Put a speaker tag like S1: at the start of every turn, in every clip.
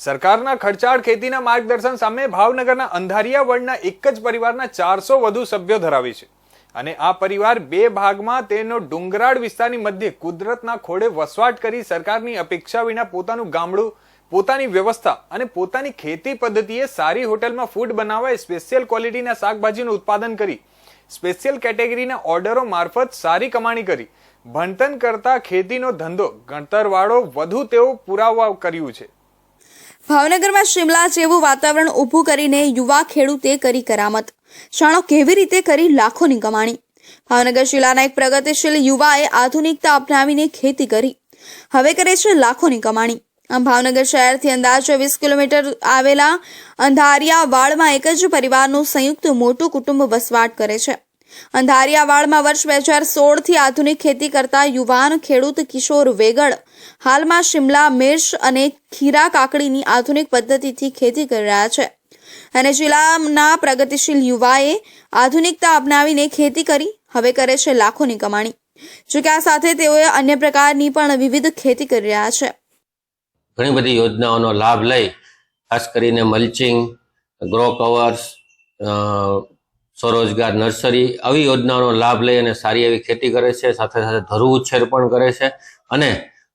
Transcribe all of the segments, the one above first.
S1: સરકારના ખર્ચાળ ખેતીના માર્ગદર્શન સામે ભાવનગરના અંધારિયા વળના એક જ પરિવારના ચારસો વધુ સભ્યો ધરાવે છે. અને આ પરિવાર બે ભાગમાં તેનો ડુંગરાળ વિસ્તારની મધ્યે કુદરતના ખોળે વસવાટ કરી સરકારની અપેક્ષા વિના પોતાનું ગામડું, પોતાની વ્યવસ્થા અને પોતાની ખેતી પદ્ધતિએ સારી હોટલમાં ફૂડ બનાવવા સ્પેશિયલ ક્વોલિટીના શાકભાજીનું ઉત્પાદન કરી, સ્પેશિયલ કેટેગરીના ઓર્ડરો મારફત સારી કમાણી કરી. ભણતર કરતા ખેતીનો ધંધો, ગણતરવાળો વધુ તેઓ પુરાવા કર્યું છે.
S2: ભાવનગરમાં શિમલા જેવું વાતાવરણ ઊભું કરીને યુવા ખેડૂતે કરી કરામત. જાણો કેવી રીતે કરી લાખોની કમાણી? ભાવનગર જિલ્લાના એક પ્રગતિશીલ યુવાએ આધુનિકતા અપનાવીને ખેતી કરી. હવે કરે છે લાખોની કમાણી. આમ ભાવનગર શહેરથી અંદાજે વીસ કિલોમીટર આવેલા અંધારિયા વાડમાં એક જ પરિવારનું સંયુક્ત મોટું કુટુંબ વસવાટ કરે છે. અંધારિયા વાડમાં વર્ષ બે હજાર સોળથી આધુનિક ખેતી કરતા યુવાન ખેડૂત કિશોર વેગડ હાલમાં શિમલા, મિર્ચ અને ખીરા કાકડીની આધુનિક પદ્ધતિથી ખેતી કરી રહ્યા છે. અને જિલ્લાના પ્રગતિશીલ યુવાએ આધુનિકતા અપનાવીને ખેતી કરી, હવે કરે છે લાખોની કમાણી. જોકે આ સાથે તેઓએ અન્ય પ્રકારની પણ વિવિધ ખેતી કરી રહ્યા છે.
S3: ઘણી બધી યોજનાઓનો લાભ લઈ, ખાસ કરીને મલ્ચિંગ ગ્રો કવર્સ સ્વરોજગાર નર્સરી આવી યોજનાઓનો લાભ લઈ અને સારી એવી ખેતી કરે છે, સાથે સાથે ધરુ ઉછેર પણ કરે છે. અને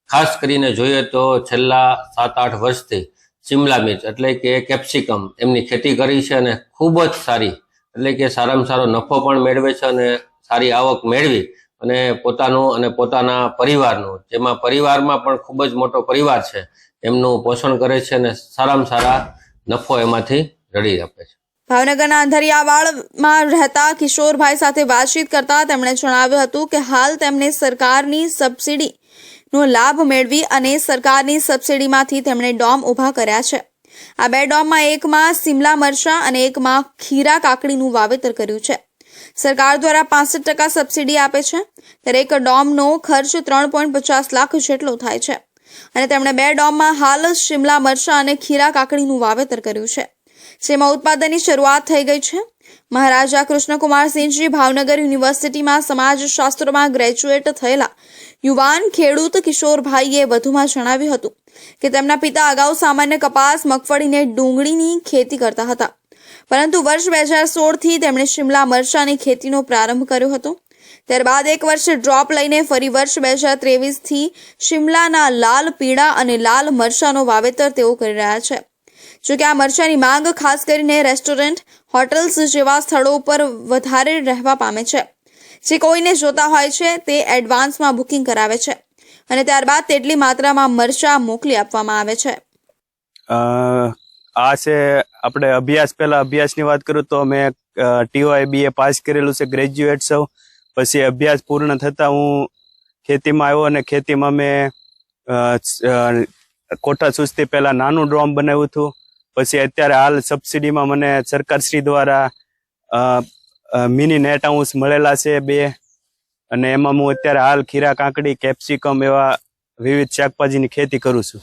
S3: ખાસ કરીને જોઈએ તો છેલ્લા સાત આઠ વર્ષથી શિમલા મિર્ચ એટલે કે કેપ્સિકમ એમની ખેતી કરી છે અને ખૂબ જ સારી એટલે કે સારામાં સારો નફો પણ મેળવે છે અને સારી આવક મેળવી અને પોતાનું અને પોતાના પરિવારનું, જેમાં પરિવારમાં પણ ખૂબ જ મોટો પરિવાર છે, એમનું પોષણ કરે છે અને સારામાં સારા નફો એમાંથી રડી આપે છે.
S2: ભાવનગરના અંધરિયાવાડમાં રહેતા કિશોરભાઈ સાથે વાતચીત કરતા તેમણે જણાવ્યું હતું કે હાલ તેમને સરકારની સબસિડી નો લાભ મેળવી અને સરકારની સબસિડીમાંથી તેમણે ડોમ ઊભા કર્યા છે. આ બે ડોમમાં એકમાં સિમલા મરચા અને એકમાં ખીરા કાકડીનું વાવેતર કર્યું છે. સરકાર દ્વારા પાસઠ ટકા સબસિડી આપે છે. એક ડોમનો ખર્ચ ત્રણ પોઈન્ટ પચાસ લાખ જેટલો થાય છે. અને તેમણે બે ડોમમાં હાલ શિમલા મરચા અને ખીરા કાકડીનું વાવેતર કર્યું છે. જેમાં ઉત્પાદનની શરૂઆત થઈ ગઈ છે. મહારાજા કૃષ્ણકુમારસિંહજી ભાવનગર યુનિવર્સિટીમાં સમાજશાસ્ત્રમાં ગ્રેજ્યુએટ થયેલા યુવાન ખેડૂત કિશોરભાઈએ વધુમાં જણાવ્યું હતું કે તેમના પિતા અગાઉ સામાન્ય કપાસ, મગફળીને ડુંગળીની ખેતી કરતા હતા. પરંતુ વર્ષ બે હજાર સોળથી તેમણે શિમલા મરચાની ખેતીનો પ્રારંભ કર્યો હતો. ત્યારબાદ એક વર્ષ ડ્રોપ લઈને ફરી વર્ષ બે હજાર ત્રેવીસથી શિમલાના લાલ પીળા અને લાલ મરચાનો વાવેતર તેઓ કરી રહ્યા છે. જોકે આ મરચાની માંગ ખાસ કરીને રેસ્ટોરન્ટ, હોટલ્સ જેવા સ્થળો પર વધારે રહેવા પામે છે. જે કોઈને જોતા હોય છે, તે એડવાન્સમાં બુકિંગ કરાવે છે અને ત્યારબાદ તેટલી માત્રામાં મરચા મોકલી આપવામાં આવે છે.
S4: આ છે આપણે અભ્યાસ, પહેલા અભ્યાસની વાત કરું તો મેં ટીઓઆઈ બીએ પાસ કરેલું છે ગ્રેજ્યુએટ સૌ. પછી અભ્યાસ પૂર્ણ થતાં હું ખેતીમાં આવ્યો અને ખેતીમાં મેં કોઠા સુસ્તી પહેલાં નાનું ડ્રોમ બનાવ્યું હતું. પછી અત્યારે હાલ સબસિડીમાં મને સરકારશ્રી દ્વારા મિની નેટ હાઉસ મળેલા છે બે. અને એમાં હું અત્યારે હાલ ખીરા કાંકડી કેપ્સિકમ એવા વિવિધ શાકભાજીની ખેતી કરું છું.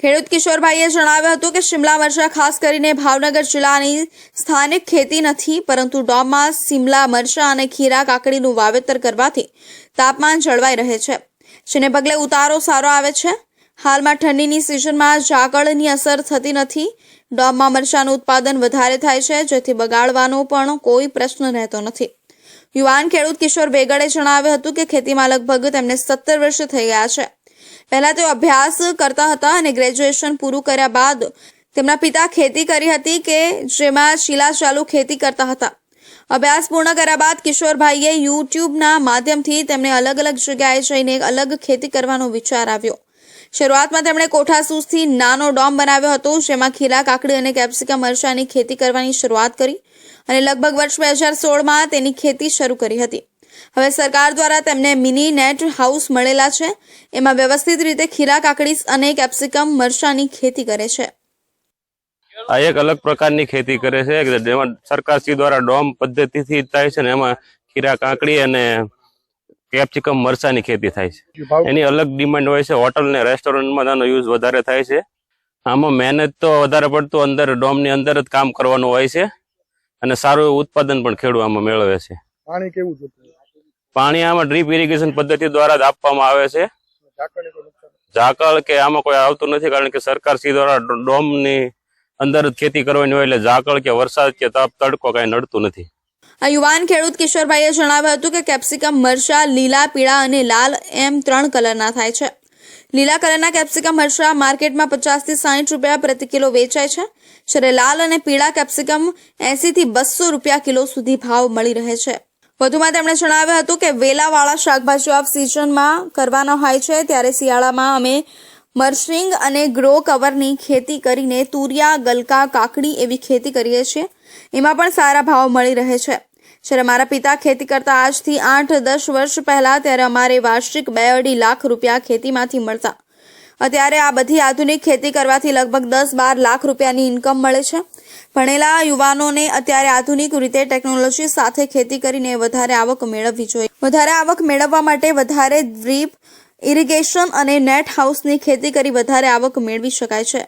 S2: ખેડૂત કિશોરભાઈએ જણાવ્યું હતું કે શિમલા મરચા ખાસ કરીને ભાવનગર જિલ્લાની સ્થાનિક ખેતી નથી, પરંતુ ડોમમાં શિમલા મરચા અને ખીરા કાકડીનું વાવેતર કરવાથી તાપમાન જળવાઈ રહે છે. જેને પગલે ઉતારો સારો આવે છે. હાલમાં ઠંડીની સિઝનમાં ઝાકળની અસર થતી નથી. ડોમમાં મરચાનું ઉત્પાદન વધારે થાય છે, જેથી બગાડવાનો પણ કોઈ પ્રશ્ન રહેતો નથી. યુવાન ખેડૂત કિશોર બેગડે જણાવ્યું હતું કે ખેતીમાં લગભગ તેમને સત્તર વર્ષ થઈ ગયા છે. પહેલા તેઓ અભ્યાસ કરતા હતા અને ગ્રેજ્યુએશન પૂરું કર્યા બાદ તેમના પિતા ખેતી કરી હતી કે જેમાં શીલા ચાલુ ખેતી કરતા હતા. અભ્યાસ પૂર્ણ કર્યા બાદ કિશોરભાઈએ યુટ્યુબના માધ્યમથી તેમને અલગ અલગ જગ્યાએ જઈને અલગ ખેતી કરવાનો વિચાર આવ્યો. શરૂઆતમાં તેમણે કોઠાસૂસથી નાનો ડોમ બનાવ્યો હતો, જેમાં ખીરા કાકડી અને કેપ્સિકમ મરચાની ખેતી કરવાની શરૂઆત કરી અને લગભગ વર્ષ બે હજાર સોળમાં તેની ખેતી શરૂ કરી હતી. હવે સરકાર દ્વારા તેમને મિની નેટ હાઉસ મળેલા છે. એમાં વ્યવસ્થિત રીતે ખીરા કાકડી અને કેપ્સિકમ મરચાની ખેતી કરે છે.
S5: આ એક અલગ પ્રકારની ખેતી કરે છે, જેમાં સરકારશ્રી દ્વારા ડોમ પદ્ધતિથી થાય છે ને એમાં ખીરા, કાકડી અને કેપ્સિકમ મરચાની ખેતી થાય છે. એની અલગ ડિમાન્ડ હોય છે. હોટલ ને રેસ્ટોરન્ટમાં આનો યુઝ વધારે થાય છે. આમાં મહેનત તો વધારે પડતું અંદર ડોમની અંદર જ કામ કરવાનું હોય છે. અને સારું એવું ઉત્પાદન પણ ખેડૂત આમાં મેળવે છે.
S6: પાણી કેવું
S5: પાણી આમાં ડ્રીપ ઇરિગેશન પદ્ધતિ દ્વારા જ આપવામાં આવે છે. ઝાકળ કે આમાં કોઈ આવતું નથી કારણ કે સરકાર શ્રી દ્વારા ડોમની અંદર ખેતી કરવાની હોય એટલે ઝાકળ કે વરસાદ કે તાપ તડકો કઈ નડતું નથી.
S2: આ યુવાન ખેડૂત કિશોરભાઈએ જણાવ્યું હતું કે કેપ્સિકમ, મરચા, લીલા, પીળા અને લાલ એમ ત્રણ કલરના થાય છે. લીલા કલરના કેપ્સિકમ, મરચા માર્કેટમાં પચાસથી સાઠ રૂપિયા પ્રતિ કિલો વેચાય છે. જ્યારે લાલ અને પીળા કેપ્સિકમ એંસીથી બસો રૂપિયા કિલો સુધી ભાવ મળી રહે છે. વધુમાં તેમણે જણાવ્યું હતું કે વેલાવાળા શાકભાજીઓ ઓફ સિઝનમાં કરવાનો હોય છે. ત્યારે શિયાળામાં અમે મર્શિંગ અને ગ્રો કવરની ખેતી કરીને તુરિયા, ગલકા, કાકડી એવી ખેતી કરીએ છીએ. એમાં પણ સારા ભાવ મળી રહે છે. જ્યારે મારા પિતા ખેતી કરતા આજથી આઠ દસ વર્ષ પહેલા ત્યારે અમારે વાર્ષિક બે અઢી લાખ રૂપિયા ખેતીમાંથી મળતા. અત્યારે આ બધી આધુનિક ખેતી કરવાથી લગભગ દસ બાર લાખ રૂપિયાની ઇન્કમ મળે છે. ભણેલા યુવાનોને અત્યારે આધુનિક રીતે ટેકનોલોજી સાથે ખેતી કરીને વધારે આવક મેળવવી જોઈએ. વધારે આવક મેળવવા માટે વધારે ડ્રીપ ઇરિગેશન અને નેટ હાઉસની ખેતી કરી વધારે આવક મેળવી શકાય છે.